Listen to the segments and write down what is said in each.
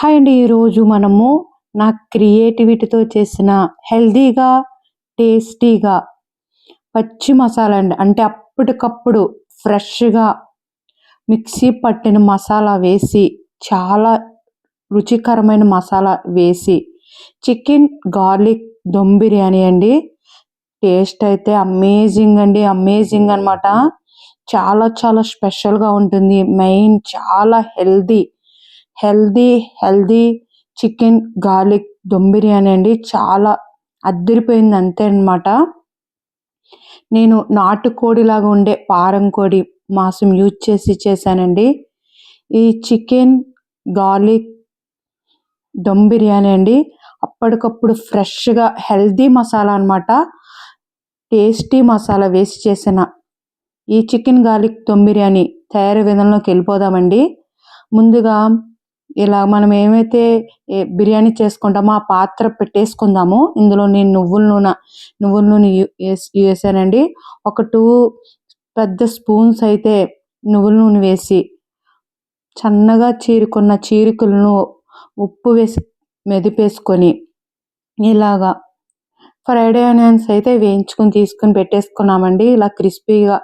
Hi అండి. ఈరోజు మనము నా క్రియేటివిటీతో చేసిన హెల్తీగా టేస్టీగా పచ్చి మసాలా అండి. అంటే అప్పటికప్పుడు ఫ్రెష్గా మిక్సీ పట్టిన మసాలా వేసి చాలా రుచికరమైన మసాలా వేసి చికెన్ గార్లిక్ దమ్ బిర్యానీ అండి. టేస్ట్ అయితే అమేజింగ్ అండి. అమేజింగ్ అనమాట చాలా చాలా స్పెషల్గా ఉంటుంది. మెయిన్ చాలా healthy healthy healthy chicken garlic dum biryani అండి. చాలా అద్దరిపోయింది అంతే అనమాట నేను నాటుకోడిలాగా ఉండే పారం కోడి మాంసం యూజ్ చేసి చేశానండి. ఈ చికెన్ గార్లిక్ దమ్ బిర్యానీ అండి. అప్పటికప్పుడు ఫ్రెష్గా హెల్దీ మసాలా అనమాట టేస్టీ మసాలా వేసి చేసిన ఈ చికెన్ గార్లిక్ దమ్ బిర్యానీ తయారీ విధానంలోకి వెళ్ళిపోదామండి. ముందుగా ఇలా మనం ఏమైతే బిర్యానీ చేసుకుంటామో ఆ పాత్ర పెట్టేసుకుందాము. ఇందులో నేను నువ్వుల నూనె నువ్వుల నూనె వేసానండి ఒక టూ పెద్ద స్పూన్స్ అయితే నువ్వుల నూనె వేసి సన్నగా చీరుకున్న చీరికలను ఉప్పు వేసి మెదిపేసుకొని ఇలాగా ఫ్రైడ్ ఆనియన్స్ అయితే వేయించుకొని తీసుకొని పెట్టేసుకున్నామండి. ఇలా క్రిస్పీగా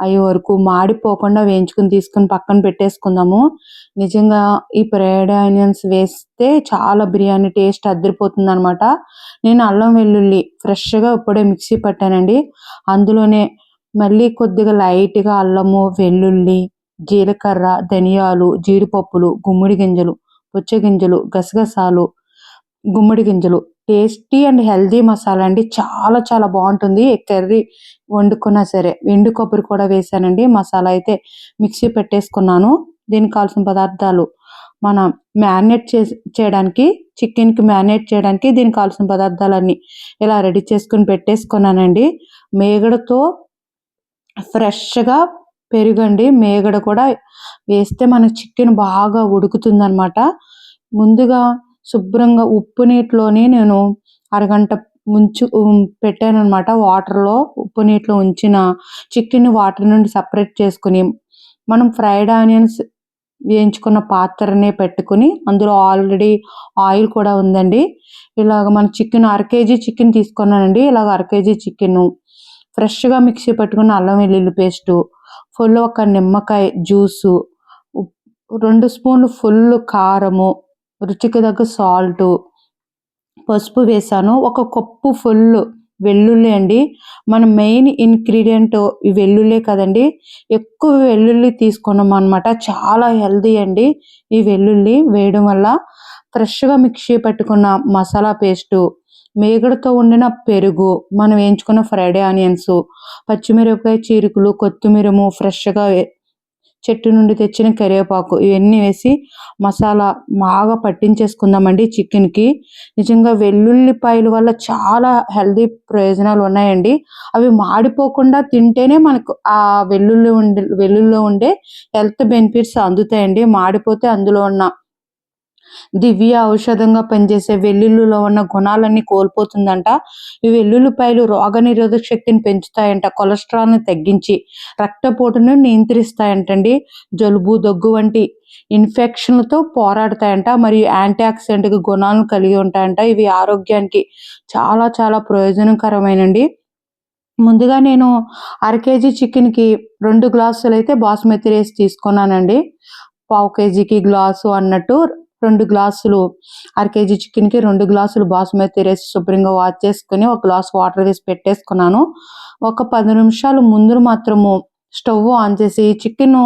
అయ్యే వరకు మాడిపోకుండా వేయించుకుని తీసుకుని పక్కన పెట్టేసుకుందాము. నిజంగా ఈ ఫ్రైడ్ ఆనియన్స్ వేస్తే చాలా బిర్యానీ టేస్ట్ అదిరిపోతుంది అనమాట నేను అల్లం వెల్లుల్లి ఫ్రెష్గా ఇప్పుడే మిక్సీ పట్టానండి. అందులోనే మళ్ళీ కొద్దిగా లైట్గా అల్లము వెల్లుల్లి జీలకర్ర ధనియాలు జీడిపప్పులు గుమ్మడి గింజలు పుచ్చగింజలు గసగసాలు గుమ్మడి గింజలు. టేస్టీ అండ్ హెల్దీ మసాలా అండి. చాలా చాలా బాగుంటుంది. కర్రీ వండుకున్నా సరే. ఎండు కొబ్బరి కూడా వేసానండి. మసాలా అయితే మిక్సీ పెట్టేసుకున్నాను. దీనికి కావాల్సిన పదార్థాలు మనం మ్యారినేట్ చే చేయడానికి చికెన్కి మ్యారినేట్ చేయడానికి దీనికి కావాల్సిన పదార్థాలన్నీ ఇలా రెడీ చేసుకుని పెట్టేసుకున్నానండి. మేగడతో ఫ్రెష్గా పెరుగండి. మేగడ కూడా వేస్తే మన చికెన్ బాగా ఉడుకుతుంది అనమాట ముందుగా శుభ్రంగా ఉప్పు నీటిలోనే నేను అరగంట ముంచు పెట్టాను అనమాట వాటర్లో ఉప్పు నీటిలో ఉంచిన చికెన్ వాటర్ నుండి సపరేట్ చేసుకుని మనం ఫ్రైడ్ ఆనియన్స్ వేయించుకున్న పాత్రనే పెట్టుకుని అందులో ఆల్రెడీ ఆయిల్ కూడా ఉందండి. ఇలాగ మన చికెన్ అర కేజీ చికెన్ తీసుకున్నానండి. ఇలాగ అర కేజీ చికెన్ ఫ్రెష్గా మిక్సీ పెట్టుకున్న అల్లం వెల్లుల్లి పేస్టు ఫుల్ ఒక నిమ్మకాయ జ్యూసు రెండు స్పూన్లు ఫుల్ కారము రుచికి తగ్గ సాల్టు పసుపు వేసాను. ఒక కప్పు ఫుల్ వెల్లుల్లి అండి. మన మెయిన్ ఇంగ్రీడియంట్ ఈ వెల్లుల్లి కదండి. ఎక్కువ వెల్లుల్లి తీసుకున్నాం అనమాట చాలా హెల్దీ అండి ఈ వెల్లుల్లి వేయడం వల్ల. ఫ్రెష్గా మిక్సీ పెట్టుకున్న మసాలా పేస్టు మేగడతో ఉండిన పెరుగు మనం వేయించుకున్న ఫ్రైడ్ ఆనియన్స్ పచ్చిమిరపకాయ చీరుకులు కొత్తిమీరము ఫ్రెష్గా చెట్టు నుండి తెచ్చిన కరివేపాకు ఇవన్నీ వేసి మసాలా బాగా పట్టించేసుకుందామండి చికెన్కి. నిజంగా వెల్లుల్లిపాయల వల్ల చాలా హెల్దీ ప్రయోజనాలు ఉన్నాయండి. అవి మాడిపోకుండా తింటేనే మనకు ఆ వెల్లుల్లి ఉండే వెల్లుల్లో ఉండే హెల్త్ బెనిఫిట్స్ అందుతాయండి. మాడిపోతే అందులో ఉన్న దివ్య ఔషధంగా పనిచేసే వెల్లుల్లిలో ఉన్న గుణాలన్నీ కోల్పోతుందంట. ఈ వెల్లుల్లిపాయలు రోగనిరోధక శక్తిని పెంచుతాయంట. కొలెస్ట్రాల్ని తగ్గించి రక్తపోటును నియంత్రిస్తాయంటండి. జలుబు దగ్గు వంటి ఇన్ఫెక్షన్లతో పోరాడతాయంట. మరియు యాంటీ ఆక్సిడెంట్ గుణాలను కలిగి ఉంటాయంట. ఇవి ఆరోగ్యానికి చాలా చాలా ప్రయోజనకరమైనండి. ముందుగా నేను అర కేజీ చికెన్కి రెండు గ్లాసులు అయితే బాస్మతి రైస్ తీసుకున్నానండి. పావు కేజీకి గ్లాసు అన్నట్టు రెండు గ్లాసులు అర కేజీ చికెన్కి రెండు గ్లాసులు బాస్మతి రైస్ శుభ్రంగా వాష్ చేసుకుని ఒక గ్లాస్ వాటర్ వేసి పెట్టేసుకున్నాను. ఒక పది నిమిషాలు ముందు మాత్రము స్టవ్ ఆన్ చేసి చికెన్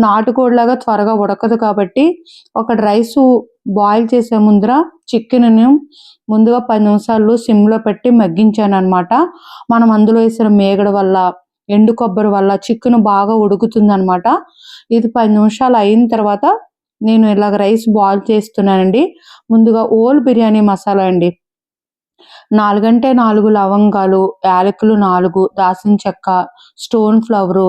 నాటుకోడిలాగా త్వరగా ఉడకదు కాబట్టి ఒక రైస్ బాయిల్ చేసే ముందర చికెన్ ముందుగా పది నిమిషాలు సిమ్లో పెట్టి మగ్గించాను అనమాట మనం అందులో వేసిన మేగడ వల్ల ఎండు కొబ్బరి వల్ల చికెన్ బాగా ఉడుకుతుంది అనమాట ఇది పది నిమిషాలు అయిన తర్వాత నేను ఇలాగ రైస్ బాయిల్ చేస్తున్నానండి. ముందుగా ఓల్ బిర్యానీ మసాలా అండి. నాలుగంటే నాలుగు లవంగాలు యాలకులు నాలుగు దాసిన చెక్క స్టోన్ ఫ్లవరు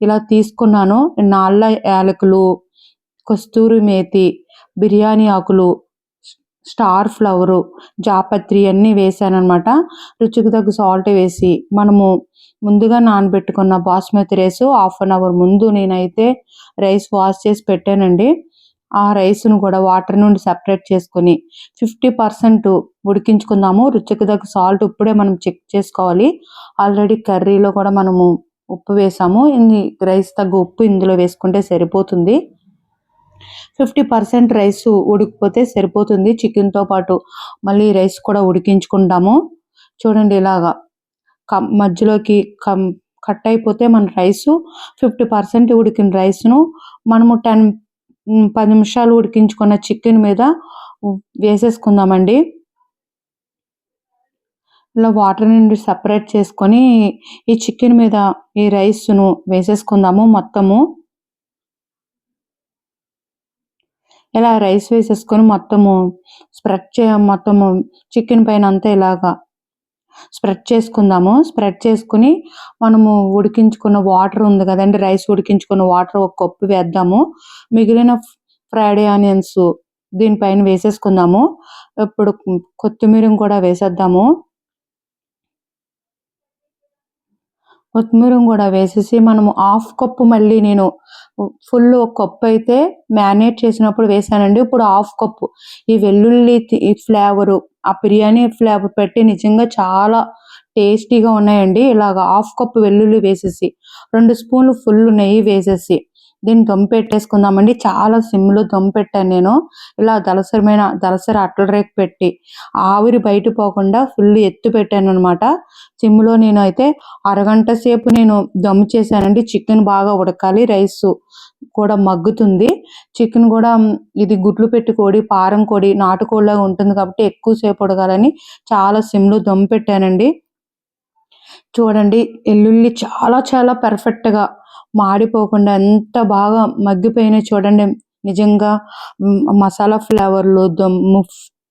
ఇలా తీసుకున్నాను. నాళ్ళ యాలకులు కస్తూరి మేతి బిర్యానీ ఆకులు స్టార్ ఫ్లవరు జాపత్రి అన్నీ వేసాను అనమాట రుచికి తగ్గ సాల్ట్ వేసి మనము ముందుగా నానబెట్టుకున్న basmati rice half an hour ముందు నేనైతే రైస్ వాష్ చేసి పెట్టానండి. ఆ రైస్ను కూడా వాటర్ నుండి సెపరేట్ చేసుకొని ఫిఫ్టీ పర్సెంట్ ఉడికించుకుందాము. రుచికి తగ్గ సాల్ట్ ఇప్పుడే మనం చెక్ చేసుకోవాలి. ఆల్రెడీ కర్రీలో కూడా మనము ఉప్పు వేసాము. ఇన్ని రైస్ తగ్గ ఉప్పు ఇందులో వేసుకుంటే సరిపోతుంది. ఫిఫ్టీ పర్సెంట్ రైస్ ఉడికిపోతే సరిపోతుంది. చికెన్తో పాటు మళ్ళీ రైస్ కూడా ఉడికించుకుంటాము. చూడండి ఇలాగా మధ్యలోకి కమ్ కట్ అయిపోతే మన రైసు ఫిఫ్టీ పర్సెంట్ ఉడికిన రైస్ను మనము టెన్ పది నిమిషాలు ఉడికించుకున్న చికెన్ మీద వేసేసుకుందామండి. ఇలా వాటర్ నుండి సపరేట్ చేసుకొని ఈ చికెన్ మీద ఈ రైస్ను వేసేసుకుందాము మొత్తము. ఇలా రైస్ వేసేసుకొని మొత్తము స్ప్రెడ్ చే మొత్తము చికెన్ పైన అంతా ఇలాగా స్ప్రెడ్ చేసుకుందాము. స్ప్రెడ్ చేసుకుని మనము ఉడికించుకున్న వాటర్ ఉంది కదండి రైస్ ఉడికించుకున్న వాటర్ ఒక కప్పు వేద్దాము. మిగిలిన ఫ్రైడ్ ఆనియన్స్ దీనిపైన వేసేసుకుందాము. ఇప్పుడు కొత్తిమీర కూడా వేసేద్దాము. కొత్తిమీర కూడా వేసేసి మనము హాఫ్ కప్పు మళ్ళీ నేను ఫుల్ ఒక కప్పు అయితే మ్యారినేట్ చేసినప్పుడు వేసానండి. ఇప్పుడు హాఫ్ కప్పు. ఈ వెల్లుల్లి ఫ్లేవరు ఆ బిర్యానీ ఫ్లేవర్ పెట్టి నిజంగా చాలా టేస్టీగా ఉన్నాయండి. ఇలాగ హాఫ్ కప్పు వెల్లుల్లి వేసేసి రెండు స్పూన్లు ఫుల్ నెయ్యి వేసేసి దీన్ని దమ్ పెట్టేసుకుందామండి చాలా సిమ్లో దమ్ పెట్టాను నేను. ఇలా దలసరమైన దలసరి అట్ల రేకు పెట్టి ఆవిరి బయట పోకుండా ఫుల్ ఎత్తు పెట్టాను అనమాట సిమ్లో నేను అయితే అరగంట సేపు నేను దమ్ చేశానండి. చికెన్ బాగా ఉడకాలి. రైస్ కూడా మగ్గుతుంది. చికెన్ కూడా ఇది గుడ్లు పెట్టి కోడి పారం కోడి నాటుకోడిలాగా ఉంటుంది కాబట్టి ఎక్కువసేపు ఉడకాలని చాలా సిమ్లో దమ్ పెట్టానండి చూడండి ఎల్లుల్లి చాలా చాలా పర్ఫెక్ట్గా మాడిపోకుండా ఎంత బాగా మగ్గిపోయినాయి చూడండి. నిజంగా మసాలా ఫ్లేవర్లు దమ్ము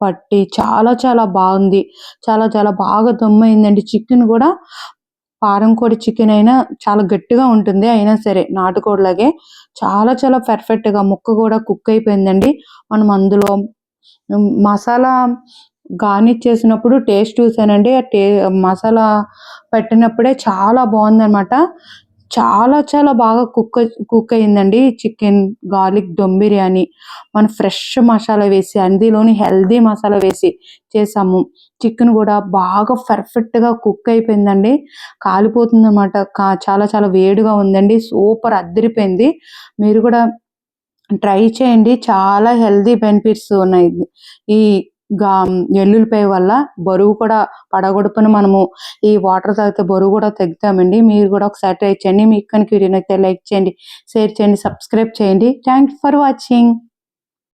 పట్టి చాలా చాలా బాగుంది. చాలా చాలా బాగా దమ్ అయిందండి. చికెన్ కూడా పారం కోడి చికెన్ అయినా చాలా గట్టిగా ఉంటుంది. అయినా సరే నాటుకోడిలాగే చాలా చాలా పర్ఫెక్ట్గా ముక్క కూడా కుక్ అయిపోయిందండి. మనం అందులో మసాలా గార్నిష్ చేసినప్పుడు టేస్ట్ చూసానండి ఆ టే మసాలా పెట్టినప్పుడే చాలా బాగుందన్నమాట. చాలా చాలా బాగా కుక్ కుక్ అయిందండి. Chicken garlic dum biryani. మనం ఫ్రెష్ మసాలా వేసి అందులోని హెల్దీ మసాలా వేసి చేసాము. చికెన్ కూడా బాగా పర్ఫెక్ట్గా కుక్ అయిపోయిందండి. కాలిపోతుంది కా చాలా చాలా వేడిగా ఉందండి. సూపర్ అద్దరిపోయింది. మీరు కూడా ట్రై చేయండి. చాలా హెల్దీ బెనిఫిట్స్ ఉన్నాయి. ఈ గా ఎల్లుల్లిపాయ వల్ల బరువు కూడా పడగొడుపును మనము ఈ వాటర్ తాగితే బరువు కూడా తగ్గుతామండి. మీరు కూడా ఒకసారి ట్రై చేయండి. మీకు కనుక వీడియో అయితే లైక్ చేయండి షేర్ చేయండి సబ్స్క్రైబ్ చేయండి. Thank for watching.